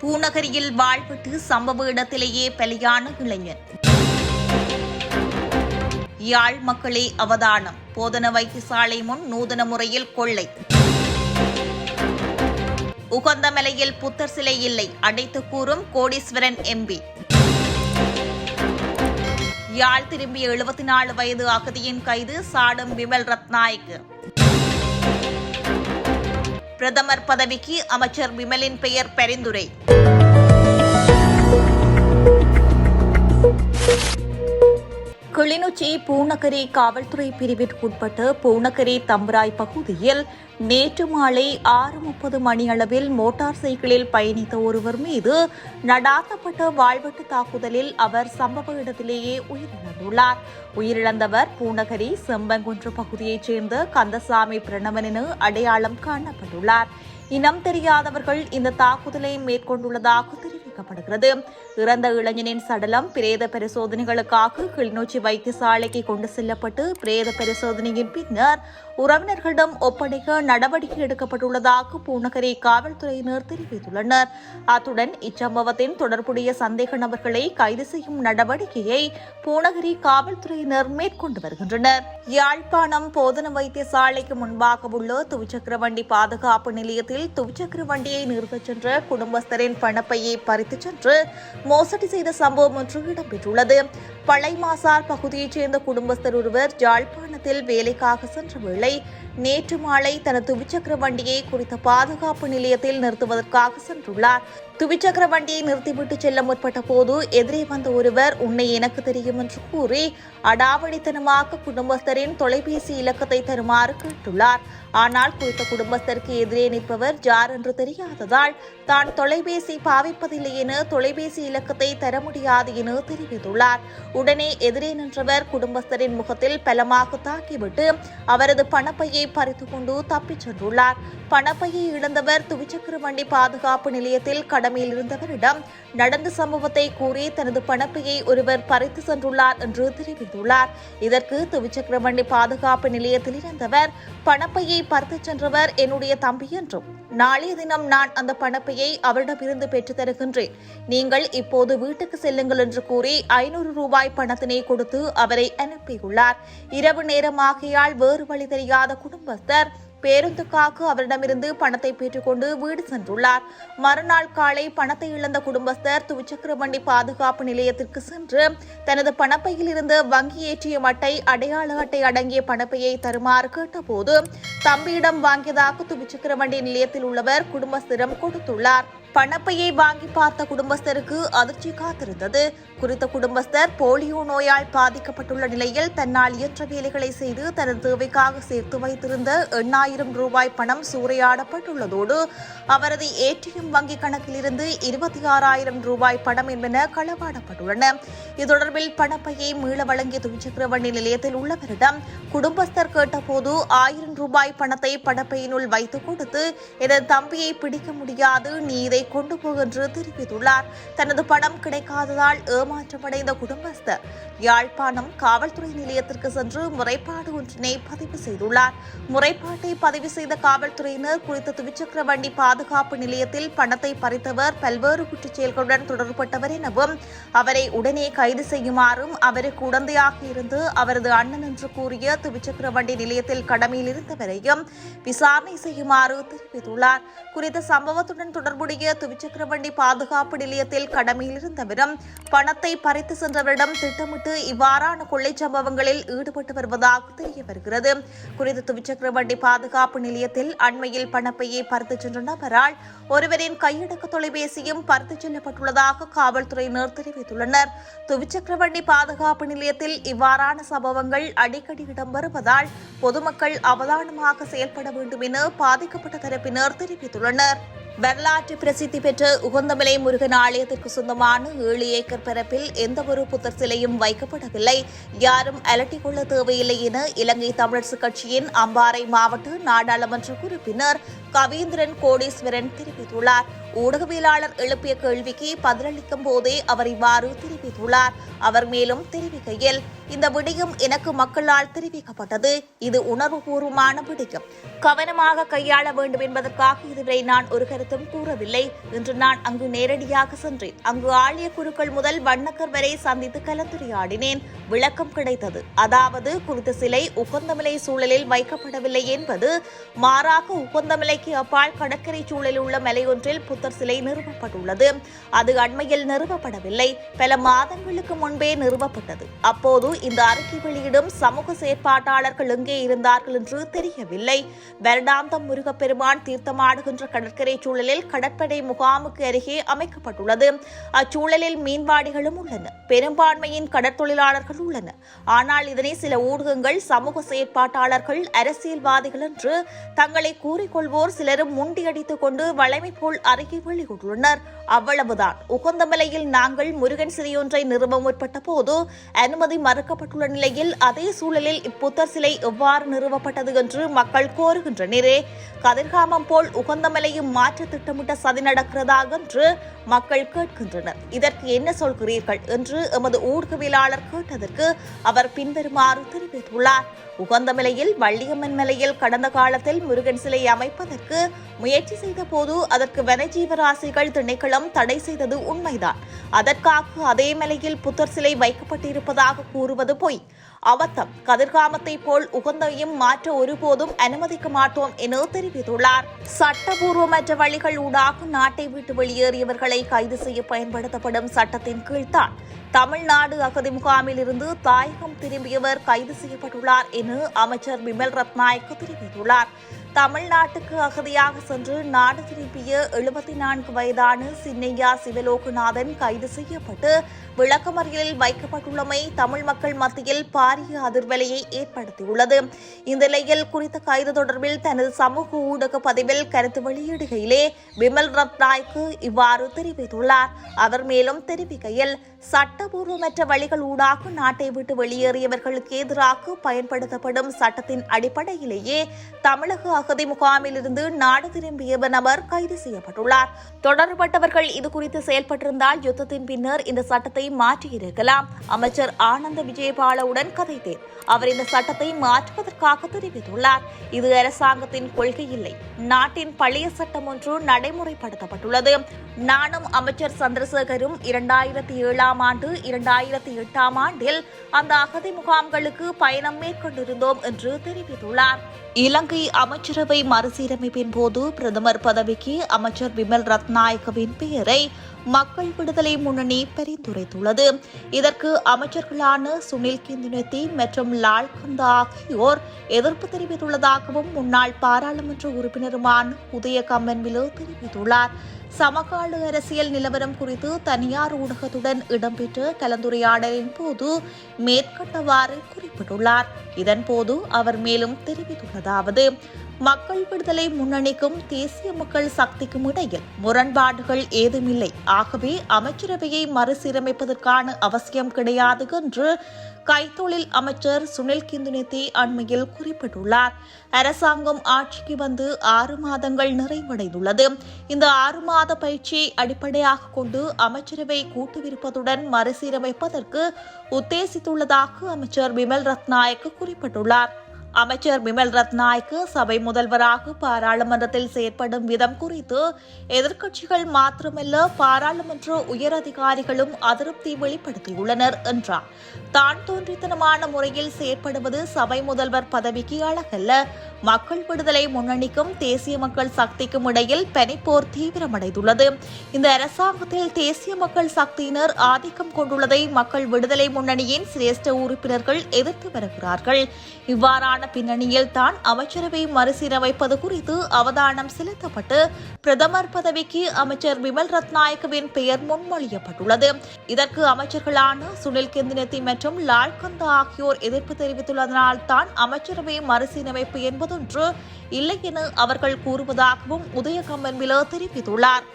பூநகரியில் வாழ்விட்டு சம்பவ இடத்திலேயே பலியான இளைஞன் யாழ் மக்களே அவதானம். போதன வைத்தியசாலை முன் நூதன முறையில் கொள்ளை. உகந்தமலையில் புத்தர் சிலை இல்லை அடைத்து கூறும் கோடீஸ்வரன் எம்பி யாழ் திரும்பிய எழுபத்தி நாலு வயது அகதியின் கைது சாடும் விமல் ரத்நாயக்கு. பிரதமர் பதவிக்கு அமைச்சர் விமலின் பெயர் பரிந்துரை. கிளிநொச்சி பூநகரி காவல்துறை பிரிவிற்குட்பட்ட பூநகரி தம்பராய் பகுதியில் நேற்று மாலை ஆறு முப்பது மணியளவில் மோட்டார் சைக்கிளில் பயணித்த ஒருவர் மீது நடாத்தப்பட்ட வாழ்வெட்டு தாக்குதலில் அவர் சம்பவ இடத்திலேயே உயிரிழந்துள்ளார். உயிரிழந்தவர் பூநகரி செம்பங்குன்று பகுதியைச் சேர்ந்த கந்தசாமி பிரணவன் என அடையாளம் காணப்பட்டுள்ளார். இனம் தெரியாதவர்கள் இந்த தாக்குதலை மேற்கொண்டுள்ளதாக தெரிவிக்கப்படுகிறது இறந்த இளைஞனின் சடலம் பிரேத பரிசோதனைகளுக்காக கிளிநொச்சி வைத்தியசாலைக்கு கொண்டு செல்லப்பட்டு பிரேத பரிசோதனையின் பின்னர் உறவினர்களிடம் ஒப்படைக்க நடவடிக்கை எடுக்கப்பட்டுள்ளதாக பூநகரி காவல்துறையினர் தெரிவித்துள்ளனர். அத்துடன் இச்சம்பவத்தின் தொடர்புடைய சந்தேக நபர்களை கைது செய்யும் நடவடிக்கையை பூநகரி காவல்துறையினர் மேற்கொண்டு வருகின்றனர். யாழ்ப்பாணம் போதன வைத்தியசாலைக்கு முன்பாக உள்ள துவிச்சக்கர வண்டி பாதுகாப்பு நிலையத்தில் துவிச்சக்கர வண்டியை நிறுத்தச் சென்ற குடும்பஸ்தரின் பணப்பையை பறித்துச் சென்று மோசடி செய்த சம்பவம் ஒன்று இடம்பெற்றுள்ளது. பழைமாசார் பகுதியைச் சேர்ந்த குடும்பஸ்தர் ஒருவர் யாழ்ப்பாணத்தில் வேலைக்காக சென்ற வேளை நேற்று மாலை தனது துவிச்சக்கர வண்டியை குறித்த பாதுகாப்பு நிலையத்தில் நிறுத்துவதற்காக சென்றுள்ளார். துவிச்சக்கர வண்டியை நிறுத்திவிட்டு செல்ல முற்பட்ட போது எதிரே வந்த ஒருவர் உன்னை எனக்கு தெரியும் என்று கூறி அடாவடித்தனமாக குடும்பஸ்தரின் தொலைபேசி இலக்கத்தை தருமாறு கேட்டுள்ளார். ஆனால் குறித்த குடும்பஸ்தருக்கு எதிரே நிற்பவர் ஜார் என்று தெரியாததால் தான் தொலைபேசி பாவிப்பதில்லை என தொலைபேசி இலக்கத்தை தர முடியாது என தெரிவித்துள்ளார். உடனே எதிரே நின்றவர் குடும்பஸ்தரின் முகத்தில் பலமாக தாக்கிவிட்டு அவரது பணப்பையை பறித்து கொண்டு தப்பிச் சென்றுள்ளார். பணப்பையை இழந்தவர் துவிச்சக்கர வண்டி பாதுகாப்பு நிலையத்தில் கடமையில் இருந்தவரிடம் நடந்த சம்பவத்தை கூறி தனது பணப்பையை ஒருவர் பறித்து சென்றுள்ளார் என்று தெரிவித்துள்ளார். இதற்கு துவிச்சக்கர வண்டி பாதுகாப்பு நிலையத்தில் இருந்தவர் பணப்பையை பறித்து சென்றவர் என்னுடைய தம்பி என்றும் நாளைய தினம் நான் அந்த பணப்பையை அவரிடமிருந்து பெற்றுத் தருகின்றேன். நீங்கள் இப்போது வீட்டுக்கு செல்லுங்கள் என்று கூறி ஐநூறு ரூபாய் பணத்தினை கொடுத்து அவரை அனுப்பியுள்ளார். இரவு நேரமாகியால் வேறு வழி தெரியாத குடும்பஸ்தர் பேருந்துக்காக அவரிடமிருந்து பணத்தை பெற்றுக்கொண்டு வீடு சென்றுள்ளார். மறுநாள் காலை பணத்தை இழந்த குடும்பஸ்தர் துவிச்சக்கர வண்டி பாதுகாப்பு நிலையத்திற்கு சென்று தனது பணப்பையில் இருந்து வங்கி ஏற்றிய மட்டை அடையாள அட்டை அடங்கிய பணப்பையை தருமாறு கேட்டபோது தம்பியிடம் வாங்கியதாக துவிச்சக்கர வண்டி நிலையத்தில் உள்ளவர் குடும்பஸ்திரம் கொடுத்துள்ளார். பணப்பையை வாங்கி பார்த்த குடும்பஸ்தருக்கு அதிர்ச்சி காத்திருந்தது. குறித்த குடும்பஸ்தர் போலியோ நோயால் பாதிக்கப்பட்டுள்ள நிலையில் தன்னால் இயற்ற வேலைகளை செய்து தனது தேவைக்காக சேர்த்து வைத்திருந்த எண்ணாயிரம் ரூபாய் பணம் சூறையாடப்பட்டுள்ளதோடு அவரது ஏடிஎம் வங்கி கணக்கிலிருந்து இருபத்தி ஆறாயிரம் ரூபாய் பணம் என்பன களவாடப்பட்டுள்ளன. இது தொடர்பில் பணப்பையை மீள வழங்கிய துவிச்சக்கர வண்டி நிலையத்தில் உள்ளவரிடம் குடும்பஸ்தர் கேட்டபோது ஆயிரம் ரூபாய் பணத்தை பணப்பையினுள் வைத்துக் கொடுத்து இதன் தம்பியை பிடிக்க முடியாது நீ இதை கொண்டு போ என்று தெரிவித்துள்ளார். தனது பணம் கிடைக்காததால் ஏமாற்றமடைந்த குடும்பஸ்தர் யாழ்ப்பாணம் காவல்துறை நிலையத்திற்கு சென்று முறைப்பாடு ஒன்றினை பதிவு செய்துள்ளார். முறைப்பாட்டை பதிவு செய்த காவல்துறையினர் குறித்த துவிச்சக்கர வண்டி பாதுகாப்பு நிலையத்தில் பணத்தை பறித்தவர் பல்வேறு குற்றச் செயல்களுடன் தொடர்பட்டவர் எனவும் அவரை உடனே கைது செய்யுமாறும் அவருக்கு உடந்தையாக இருந்து அவரது அண்ணன் என்று கூறிய துவிச்சக்கர வண்டி நிலையத்தில் கடமையில் இருந்தவரையும் விசாரணை செய்யுமாறு தெரிவித்துள்ளார். குறித்த சம்பவத்துடன் தொடர்புடைய துவிச்சக்கர வண்டி பாதுகாப்பு நிலையத்தில் கடமையில் இருந்தவரும் பணத்தை பறித்து சென்றவரிடம் திட்டமிட்டு இவ்வாறான கொள்ளை சம்பவங்களில் ஈடுபட்டு வருவதாக தெரிய வருகிறது. குறித்த துவிச்சக்கர வண்டி பாதுகாப்பு நிலையத்தில் அண்மையில் பணப்பையை பறித்து சென்ற நபரால் ஒருவரின் கையடக்க தொலைபேசியும் பறித்து செல்லப்பட்டுள்ளதாக காவல்துறையினர் தெரிவித்துள்ளனர். துவிச்சக்கர வண்டி பாதுகாப்பு நிலையத்தில் இவ்வாறான சம்பவங்கள் அடிக்கடி இடம்பெறுவதால் பொதுமக்கள் அவதானமாக செயல்பட வேண்டும் என பாதிக்கப்பட்ட தரப்பினர் தெரிவித்துள்ளனர். வரலாற்று பிரசித்தி பெற்ற உகந்தமலை முருகன் ஆலயத்திற்கு சொந்தமான ஏழு ஏக்கர் பரப்பில் எந்தவொரு புத்தர் சிலையும் வைக்கப்படவில்லை. யாரும் அலட்டிக்கொள்ள தேவையில்லை என இலங்கை தமிழரசுக் கட்சியின் அம்பாறை மாவட்ட நாடாளுமன்ற உறுப்பினர் கவீந்திரன் கோடீஸ்வரன் தெரிவித்துள்ளார். ஊடகவியலாளர் எழுப்பிய கேள்விக்கு பதிலளிக்கும் போதே அவர் இவ்வாறு தெரிவித்துள்ளார். அவர் மேலும் தெரிவிக்கையில் இந்த விடயம் எனக்கு மக்களால் தெரிவிக்கப்பட்டது. இது உணர்வுபூர்வமான விடயம். கவனமாக கையாள வேண்டும் என்பதற்காக இதுவரை நான் ஒரு கருத்தும் கூறவில்லை. இன்று நான் அங்கு நேரடியாக சென்றேன். அங்கு ஆழிய குருக்கள் முதல் வண்ணக்கர் வரை சந்தித்து கலந்துரையாடினேன். விளக்கம் கிடைத்தது. அதாவது குறித்த சிலை உகந்தமலை சூழலில் வைக்கப்படவில்லை என்பது மாறாக உகந்தமலைக்கு அப்பால் கடற்கரை சூழலில் உள்ள மலையொன்றில் புத்தர் சிலை நிறுவப்பட்டுள்ளது. அது அண்மையில் நிறுவப்படவில்லை. பல மாதங்களுக்கு முன்பே நிறுவப்பட்டது. அப்போது இந்த அறிக்கை வெளியிடும் சமூக செயற்பாட்டாளர்கள் எங்கே இருந்தார்கள் என்று தெரியவில்லை. வருடாந்தம் முருகப்பெருமான் தீர்த்தமாடுகின்ற கடற்கரை சூழலில் கடற்படை முகாமுக்கு அருகே அமைக்கப்பட்டுள்ளது. அச்சூழலில் மீன்வாடிகளும் உள்ளன. பெரும்பான்மையின் கடற்தொழிலாளர்கள் உள்ளனர். ஆனால் இதனை சில ஊடகங்கள் சமூக செயற்பாட்டாளர்கள் அரசியல்வாதிகள் என்று தங்களை கூறிக்கொள்வோர் சிலரும் முண்டியடித்துக் கொண்டு வளமை போல் அறி அறிக்கை வெளியிட்டுள்ளனர். அவ்வளவுதான். உகந்தமலையில் நாங்கள் முருகன் சிலையொன்றை நிறுவ முற்பட்ட போது அனுமதி மறுக்கப்பட்டுள்ள நிலையில் அதே சூழலில் இப்புத்தர் சிலை எவ்வாறு நிறுவப்பட்டது என்று மக்கள் கோருகின்றனரே. கதிர்காமம் போல் உகந்தமலையும் மாற்ற திட்டமிட்ட சதி நடக்கிறதாக என்று மக்கள் கேட்கின்றனர். இதற்கு என்ன சொல்கிறீர்கள் என்று எமது ஊடகவியலாளர் கேட்டதற்கு அவர் பின்வருமாறு தெரிவித்துள்ளார். உகந்தமலையில் வள்ளியம்மன் மலையில் கடந்த காலத்தில் முருகன் சிலை அமைப்பதற்கு முயற்சி செய்த போது அதற்கு ஜீவராசிகள் திணைக்களம் தடை செய்தது உண்மைதான். அதற்காக அதே மலையில் புத்தர் சிலை வைக்கப்பட்டிருப்பதாக கூறுவது பொய். அவத்தம் கதிர்காமத்தை போல் உகந்தையும் மாற்ற ஒருபோதும் அனுமதிக்க மாட்டோம் என தெரிவித்துள்ளார். சட்டபூர்வமற்ற வழிகள் ஊடாக நாட்டை விட்டு வெளியேறியவர்களை கைது செய்ய பயன்படுத்தப்படும் சட்டத்தின் கீழ்தான். தமிழ்நாடு அகதி முகாமில் இருந்து தாயகம் திரும்பியவர் கைது செய்யப்பட்டுள்ளார் என அமைச்சர் பிமல் ரத்நாயக்கு தெரிவித்துள்ளார். தமிழ்நாட்டுக்கு அகதியாக சென்று நாடு திருப்பிய எழுபத்தி நான்கு வயதான சின்னையா சிவலோகநாதன் கைது செய்யப்பட்டு விளக்கமறியலில் வைக்கப்பட்டுள்ளமை தமிழ் மக்கள் மத்தியில் பாரிய அதிர்வலையை ஏற்படுத்தியுள்ளது. இந்த நிலையில் குறித்த கைது தொடர்பில் தனது சமூக ஊடக பதிவில் கருத்து வெளியிடுகையிலே விமல் ரத்நாய்க்கு இவ்வாறு தெரிவித்துள்ளார். அவர் மேலும் தெரிவிக்கையில் சட்டபூர்வமற்ற வழிகள் ஊடாக நாட்டை விட்டு வெளியேறியவர்களுக்கு எதிராக பயன்படுத்தப்படும் சட்டத்தின் அடிப்படையிலேயே தமிழக அகதி முகாமிலிருந்து நாடு திரும்பிய நபர் கைது செய்யப்பட்டுள்ளார். தொடர்பட்டவர்கள் இது குறித்து செயல்பட்டிருந்தால் யுத்தத்தின் பின்னர் இந்த சட்டத்தை மாற்றியிருக்கலாம். அமைச்சர் ஆனந்த விஜயபாலவுடன் கதைத்தேன். அவர் இந்த சட்டத்தை மாற்றுவதற்காக தெரிவித்துள்ளார். இது அரசாங்கத்தின் கொள்கை இல்லை நாட்டின் பழைய சட்டம் ஒன்று நடைமுறைப்படுத்தப்பட்டுள்ளது. நானும் அமைச்சர் சந்திரசேகரும் இரண்டாயிரத்தி ஏழாம் ஆண்டு இரண்டாயிரத்தி எட்டாம் ஆண்டில் அந்த அகதி முகாம்களுக்கு பயணம் மேற்கொண்டிருந்தோம் என்று தெரிவித்துள்ளார். இலங்கை அமைச்சரவை மறுசீரமைப்பின் போது பிரதமர் பதவிக்கு அமைச்சர் விமல் ரத்நாயக்கவின் பெயரை மக்கள் விடுதலை முன்னணி பரிந்துரைத்துள்ளது. இதற்கு அமைச்சர்களான சுனில் கிந்துனத்தி மற்றும் லால் கந்தா ஆகியோர் எதிர்ப்பு தெரிவித்துள்ளதாகவும் முன்னாள் பாராளுமன்ற உறுப்பினருமான உதய கம்மன்விலோ தெரிவித்துள்ளார். சமகால அரசியல் நிலவரம் குறித்து தனியார் ஊடகத்துடன் இடம்பெற்ற கலந்துரையாடலின் போது மேற்கண்டவாறு குறிப்பிட்டுள்ளார். இதன்போது அவர் மேலும் தெரிவித்துள்ளதாவது மக்கள் விடுதலை முன்னணிக்கும் தேசிய மக்கள் சக்திக்கும் இடையில் முரண்பாடுகள் ஏதுமில்லை. ஆகவே அமைச்சரவையை மறுசீரமைப்பதற்கான அவசியம் கிடையாது என்று கைத்தொழில் அமைச்சர் சுனில் கிந்துனித்தி அண்மையில் குறிப்பிட்டுள்ளார். அரசாங்கம் ஆட்சிக்கு வந்து ஆறு மாதங்கள் நிறைவடைந்துள்ளது. இந்த ஆறு மாத பயிற்சியை அடிப்படையாக கொண்டு அமைச்சரவை கூட்டுவிருப்பதுடன் மறுசீரமைப்பதற்கு உத்தேசித்துள்ளதாக அமைச்சர் விமல் ரத்நாயக்கு குறிப்பிட்டுள்ளார். அமைச்சர் விமல் ரத்நாயக்கு சபை முதல்வராக பாராளுமன்றத்தில் செயற்படும் விதம் குறித்து எதிர்க்கட்சிகள் மாத்திரமல்ல பாராளுமன்ற உயரதிகாரிகளும் அதிருப்தி வெளிப்படுத்தியுள்ளனர் என்றார். தான் தோன்றித்தனமான முறையில் செயற்படுவது சபை முதல்வர் பதவிக்கு அழகல்ல. மக்கள் விடுதலை முன்னணிக்கும் தேசிய மக்கள் சக்திக்கும் இடையில் பனிப்போர் தீவிரமடைந்துள்ளது. இந்த அரசாங்கத்தில் தேசிய மக்கள் சக்தியினர் ஆதிக்கம் கொண்டுள்ளதை மக்கள் விடுதலை முன்னணியின் சிரேஷ்ட உறுப்பினர்கள் எதிர்த்து வருகிறார்கள். இவ்வாறான பின்னணியில் தான் அமைச்சரவை மறுசீரமைப்பது குறித்து அவதானம் செலுத்தப்பட்டு பிரதமர் பதவிக்கு அமைச்சர் விமல் ரத்நாயக்கவின் பெயர் முன்மொழியப்பட்டுள்ளது. இதற்கு அமைச்சர்களான சுனில் கெந்தினத்தி மற்றும் லால்கந்தா ஆகியோர் எதிர்ப்பு தெரிவித்துள்ளதனால் தான் அமைச்சரவை மறுசீரமைப்பு என்பது என்பதொன்று இல்லை என அவர்கள் கூறுவதாகவும் உதயகம்மன் வில தெரிவித்துள்ளார்.